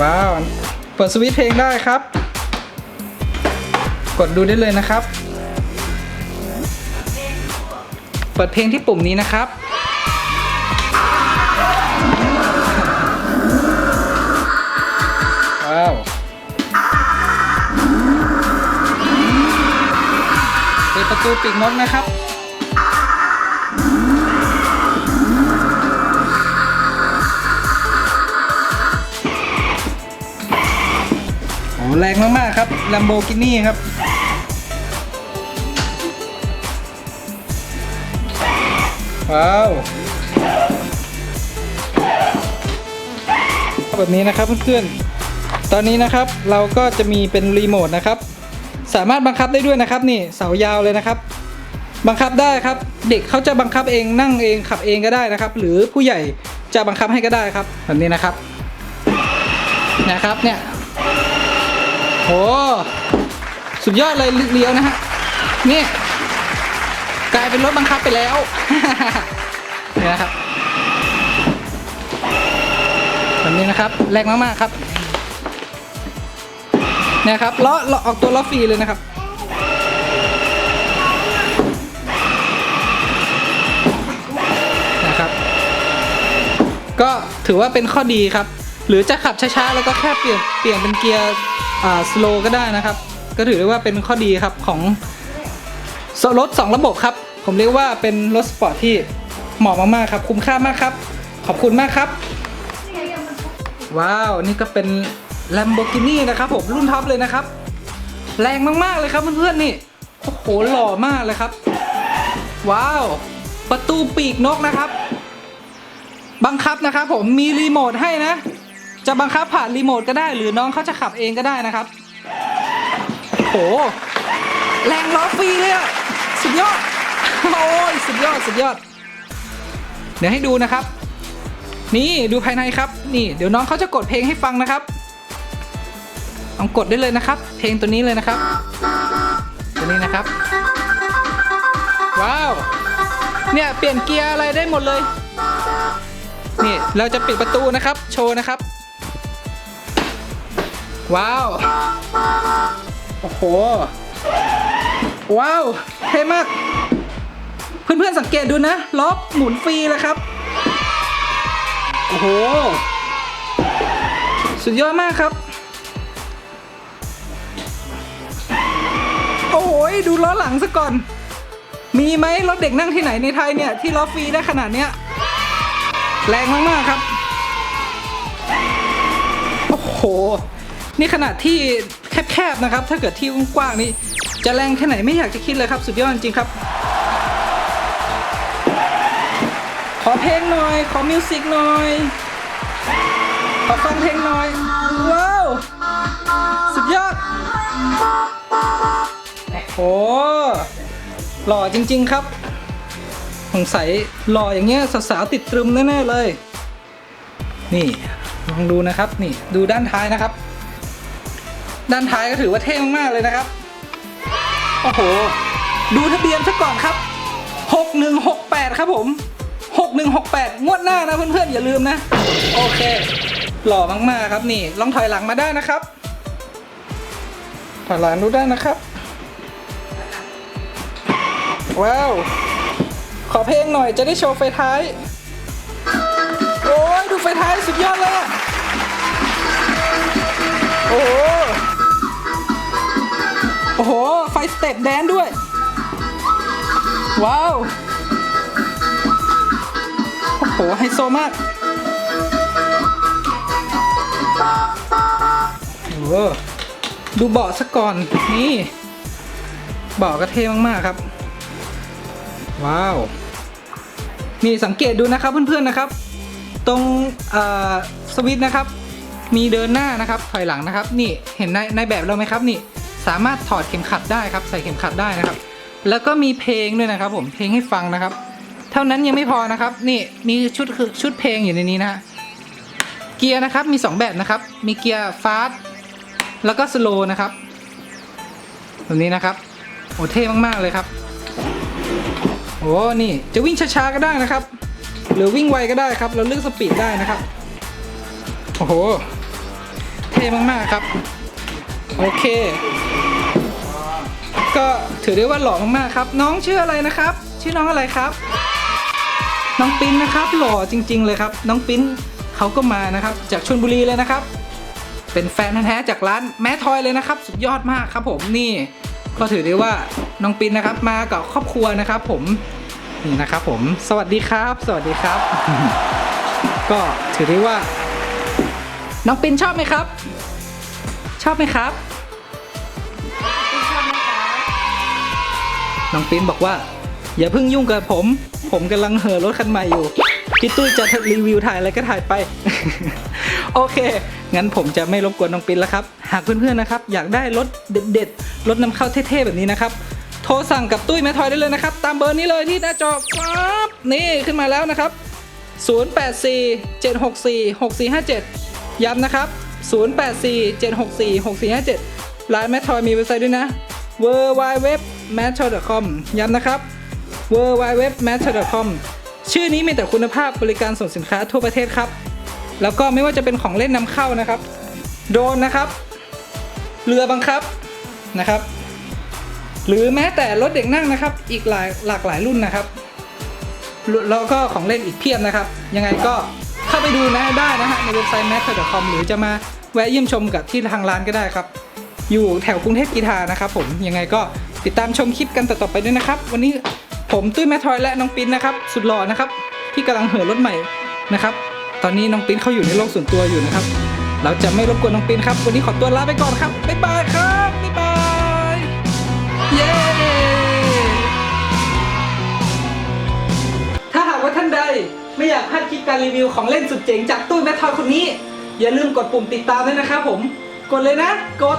ว้าว เปิดสวิตช์เพลงได้ครับ กดดูได้เลยนะครับ เปิดเพลงที่ปุ่มนี้นะครับว้าวเปิดประตูปีกนกนะครับ แรงมาก ๆ ครับ Lamborghini ครับ ว้าวแบบนี้นะครับเพื่อนๆ ตอนนี้นะครับเราก็จะมีเป็นรีโมทนะครับ สามารถบังคับได้ด้วยนะครับนี่เสายาวเลยนะครับ บังคับได้ครับ เด็กเขาจะบังคับเองนั่งเองขับเองก็ได้นะครับ หรือผู้ใหญ่จะบังคับให้ก็ได้ครับแบบนี้นะครับนะครับเนี่ย โห สุดยอดเลยเลี้ยวนะฮะ นี่ กลายเป็นรถบังคับไปแล้วนี่นะครับแบบนี้นะครับ แรงมาก ๆ ครับเนี่ยครับล้อออกตัวล้อฟรีเลยนะครับนะครับ ก็ถือว่าเป็นข้อดีครับ หรือจะขับช้า ๆ แล้วก็แค่เปลี่ยนเปลี่ยนเป็นเกียร์ สโลก็ได้นะครับ ก็ถือได้ว่าเป็นข้อดีครับของรถ 2 ระบบครับ ผมเรียกว่าเป็นรถสปอร์ตที่เหมาะมากๆครับ คุ้มค่ามากครับ ขอบคุณมากครับ ว้าว นี่ก็เป็น Lamborghini นะครับผมรุ่นท็อปเลยนะครับ แรงมากๆเลยครับเพื่อนๆนี่โอ้โหหล่อมากเลยครับ ว้าว ประตูปีกนกนะครับ บังคับนะครับผมมีรีโมทให้นะ จะบังคับผ่านรีโมทก็ได้ หรือน้องเขาจะขับเองก็ได้นะครับ โห แรงล้อฟรีเลยอะสุดยอด โอ้ยสุดยอดสุดยอด เดี๋ยวให้ดูนะครับ นี่ดูภายในครับ นี่เดี๋ยวน้องเขาจะกดเพลงให้ฟังนะครับลองกดได้เลยนะครับ เพลงตัวนี้เลยนะครับ ตัวนี้นะครับ ว้าว เนี่ยเปลี่ยนเกียร์อะไรได้หมดเลย นี่เราจะปิดประตูนะครับ โชว์นะครับ ว้าว โอ้โห ว้าวเท่มาก เพื่อนๆสังเกตดูนะล้อหมุนฟรีแล้วครับ โอ้โห สุดยอดมากครับ โอ้โห ดูล้อหลังซะก่อน มีไหมรถเด็กนั่งที่ไหนในไทยเนี่ย ที่ล้อฟรีได้ขนาดเนี้ย แรงมากๆครับ โอ้โห นี่ขนาดที่แคบๆนะครับ ถ้าเกิดที่กว้างๆนี่จะแรงแค่ไหนไม่อยากจะคิดเลยครับ สุดยอดจริงครับ ขอเพลงหน่อย ขอมิวสิกหน่อย ขอฟังเพลงหน่อย ว้าว สุดยอด โอ้หหล่อจริง ๆครับสงสัยหล่ออย่างเงี้ยสาวๆติดตรึมแน่ๆเลย นี่ลองดูนะครับนี่ดูด้านท้ายนะครับ ด้านท้ายก็ถือว่าเท่มากๆเลยนะครับ โอ้โห ดูทะเบียนซะก่อนครับ 6168 ครับผม 6168 งวดหน้านะเพื่อนๆ อย่าลืมนะ โอเค หล่อมากๆครับนี่ ลองถอยหลังมาได้นะครับ ถอยหลังดูได้นะครับ ว้าว ขอเพลงหน่อยจะได้โชว์ไฟท้าย ไฟสเต็ปแดนด้วย ว้าว โอ้โหไฮโซมากโอ้ดูเบาะซะก่อน นี่เบาะก็เท่มาก ๆ ครับ ว้าว นี่สังเกตดูนะครับเพื่อน ๆ นะครับ ตรงสวิตช์นะครับ มีเดินหน้านะครับ ถอยหลังนะครับ นี่เห็นในในแบบเราไหมครับนี่ สามารถถอดเข็มขัดได้ครับ ใส่เข็มขัดได้นะครับ แล้วก็มีเพลงด้วยนะครับ ผมเพลงให้ฟังนะครับ เท่านั้นยังไม่พอนะครับ นี่มีชุดคือชุดเพลงอยู่ในนี้นะฮะเกียร์นะครับมี 2 แบบนะครับ มีเกียร์ฟาสแล้วก็สโลนะครับแบบนี้นะครับโอ้เท่มากๆเลยครับโอ้นี่จะวิ่งช้าๆก็ได้นะครับ หรือวิ่งไวก็ได้ครับ เราเลือกสปีดได้นะครับโอ้โห เท่มากๆครับ โอเค ก็ถือได้ว่าหล่อมากๆครับ น้องชื่ออะไรนะครับ ชื่อน้องอะไรครับ น้องปิ้นนะครับ หล่อจริง ๆ เลยครับ น้องปิ้นเขาก็มานะครับ จากชลบุรีเลยนะครับ เป็นแฟนแท้จากร้านแม่ทอยเลยนะครับ สุดยอดมากครับ ผมนี่ก็ถือได้ว่าน้องปิ้นนะครับ มากับครอบครัวนะครับ ผมนี่นะครับ ผม สวัสดีครับ สวัสดีครับ ก็ถือได้ว่า น้องปิ้นชอบไหมครับ ชอบไหมครับ น้องปิ้นบอกว่า อย่าเพิ่งยุ่งกับผม ผมกำลังเห่อรถคันใหม่อยู่พี่ตุ้ยจะรีวิวถ่ายอะไรก็ถ่ายไป โอเค งั้นผมจะไม่รบกวนน้องปิ้นแล้วครับ หากเพื่อนๆนะครับ อยากได้รถเด็ดๆ รถนำเข้าเท่ๆ แบบนี้นะครับ โทรสั่งกับตุ้ยแม่ทอยได้เลยนะครับ ตามเบอร์นี้เลยที่หน้าจอปั๊บนี่ขึ้นมาแล้วนะครับ 0847646457 ย้ำนะครับ 0847646457ร้านแมททอยมีเว็บไซต์ด้วยนะ w w w m a t t o c o m ย้ำนะครับ w w w m a t t o c o m ชื่อนี้มีแต่คุณภาพบริการส่งสินค้าทั่วประเทศครับ แล้วก็ไม่ว่าจะเป็นของเล่นนำเข้านะครับ โดรนนะครับ เรือบังคับนะครับ หรือแม้แต่รถเด็กนั่งนะครับ อีกหลายหลากหลายรุ่นนะครับแล้วก็ของเล่นอีกเพียบนะครับ ยังไงก็เข้าไปดูนะได้นะฮะในเว็บไซต์ m a t t e r c o m หรือจะมาแวะเยี่ยมชมกับที่ทางร้านก็ได้ครับ อยู่แถวกรุงเทพกีทานะครับผมยังไงก็ติดตามชมคลิปกันต่อๆไปด้วยนะครับ วันนี้ผมตุ้ยแม่ทอยและน้องปิ้นนะครับสุดหล่อนะครับที่กำลังเหินรถใหม่นะครับ ตอนนี้น้องปิ้นเขาอยู่ในโลกส่วนตัวอยู่นะครับ เราจะไม่รบกวนน้องปิ้นครับ วันนี้ขอตัวลาไปก่อนครับบ๊ายบายครับบ๊ายบายเย้ถ้าหากว่าท่านใดไม่อยากพลาดคลิปการรีวิวของเล่นสุดเจ๋งจากตู้ยแมททอยคนนี้ อย่าลืมกดปุ่มติดตามด้วยนะครับผมกดเลยนะ กด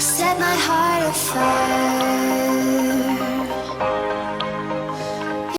Set my heart afire.